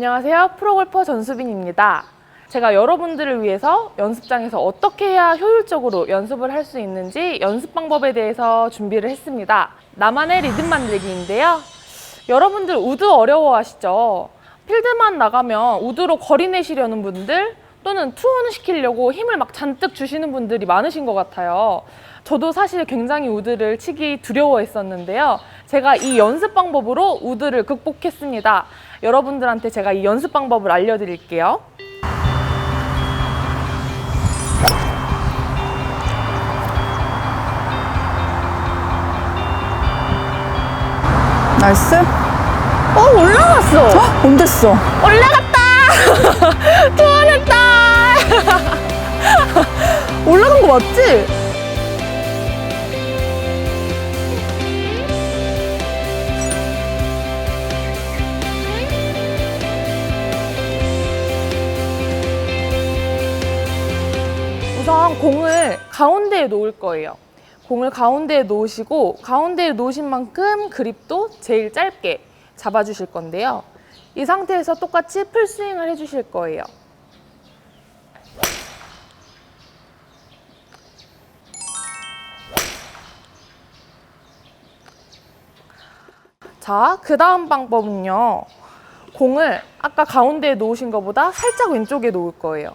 안녕하세요. 프로골퍼 전수빈입니다. 제가 여러분들을 위해서 연습장에서 어떻게 해야 효율적으로 연습을 할 수 있는지 연습 방법에 대해서 준비를 했습니다. 나만의 리듬 만들기인데요. 여러분들 우드 어려워하시죠? 필드만 나가면 우드로 거리 내시려는 분들 또는 투혼을 시키려고 힘을 막 잔뜩 주시는 분들이 많으신 것 같아요. 저도 사실 굉장히 우드를 치기 두려워했었는데요. 제가 이 연습 방법으로 우드를 극복했습니다. 여러분들한테 제가 이 연습 방법을 알려드릴게요. 나이스. 어, 올라갔어! 어? 온댔어. 올라갔다! 투혼했다! 올라간 거 맞지? 공을 가운데에 놓을 거예요. 공을 가운데에 놓으시고 가운데에 놓으신 만큼 그립도 제일 짧게 잡아주실 건데요. 이 상태에서 똑같이 풀스윙을 해주실 거예요. 자, 그 다음 방법은요. 공을 아까 가운데에 놓으신 것보다 살짝 왼쪽에 놓을 거예요.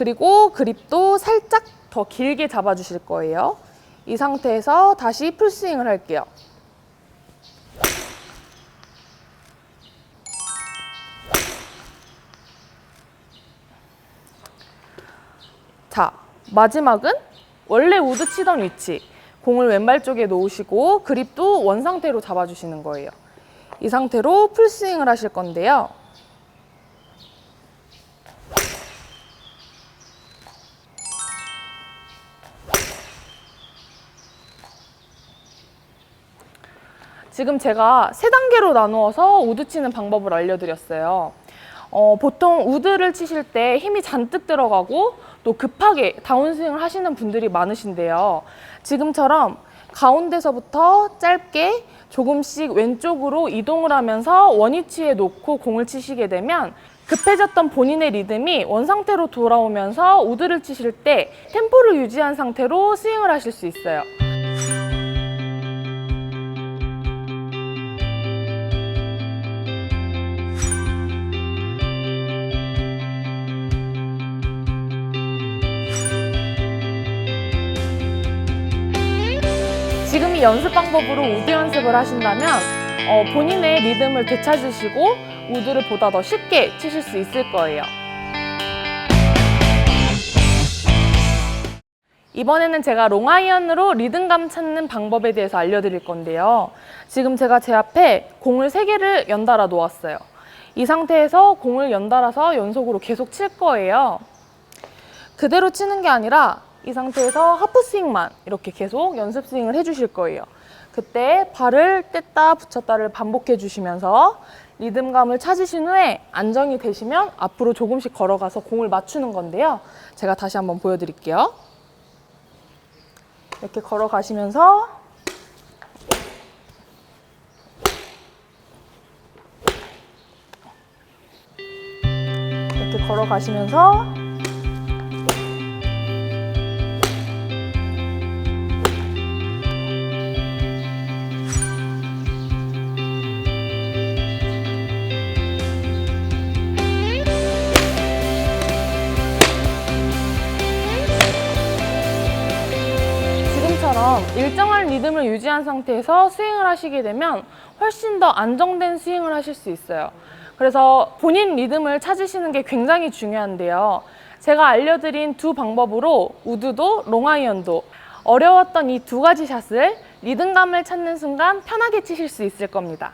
그리고 그립도 살짝 더 길게 잡아주실 거예요. 이 상태에서 다시 풀스윙을 할게요. 자, 마지막은 원래 우드 치던 위치. 공을 왼발 쪽에 놓으시고 그립도 원 상태로 잡아주시는 거예요. 이 상태로 풀스윙을 하실 건데요. 지금 제가 세 단계로 나누어서 우드 치는 방법을 알려드렸어요. 어, 보통 우드를 치실 때 힘이 잔뜩 들어가고 또 급하게 다운스윙을 하시는 분들이 많으신데요. 지금처럼 가운데서부터 짧게 조금씩 왼쪽으로 이동을 하면서 원위치에 놓고 공을 치시게 되면 급해졌던 본인의 리듬이 원상태로 돌아오면서 우드를 치실 때 템포를 유지한 상태로 스윙을 하실 수 있어요. 지금 이 연습 방법으로 우드 연습을 하신다면 어, 본인의 리듬을 되찾으시고 우드를 보다 더 쉽게 치실 수 있을 거예요. 이번에는 제가 롱아이언으로 리듬감 찾는 방법에 대해서 알려드릴 건데요. 지금 제가 제 앞에 공을 3개를 연달아 놓았어요. 이 상태에서 공을 연달아서 연속으로 계속 칠 거예요. 그대로 치는 게 아니라 이 상태에서 하프 스윙만 이렇게 계속 연습 스윙을 해주실 거예요. 그때 발을 뗐다 붙였다를 반복해 주시면서 리듬감을 찾으신 후에 안정이 되시면 앞으로 조금씩 걸어가서 공을 맞추는 건데요. 제가 다시 한번 보여드릴게요. 이렇게 걸어가시면서 이렇게 걸어가시면서 지금처럼 일정한 리듬을 유지한 상태에서 스윙을 하시게 되면 훨씬 더 안정된 스윙을 하실 수 있어요. 그래서 본인 리듬을 찾으시는 게 굉장히 중요한데요. 제가 알려드린 두 방법으로 우드도 롱아이언도 어려웠던 이 두 가지 샷을 리듬감을 찾는 순간 편하게 치실 수 있을 겁니다.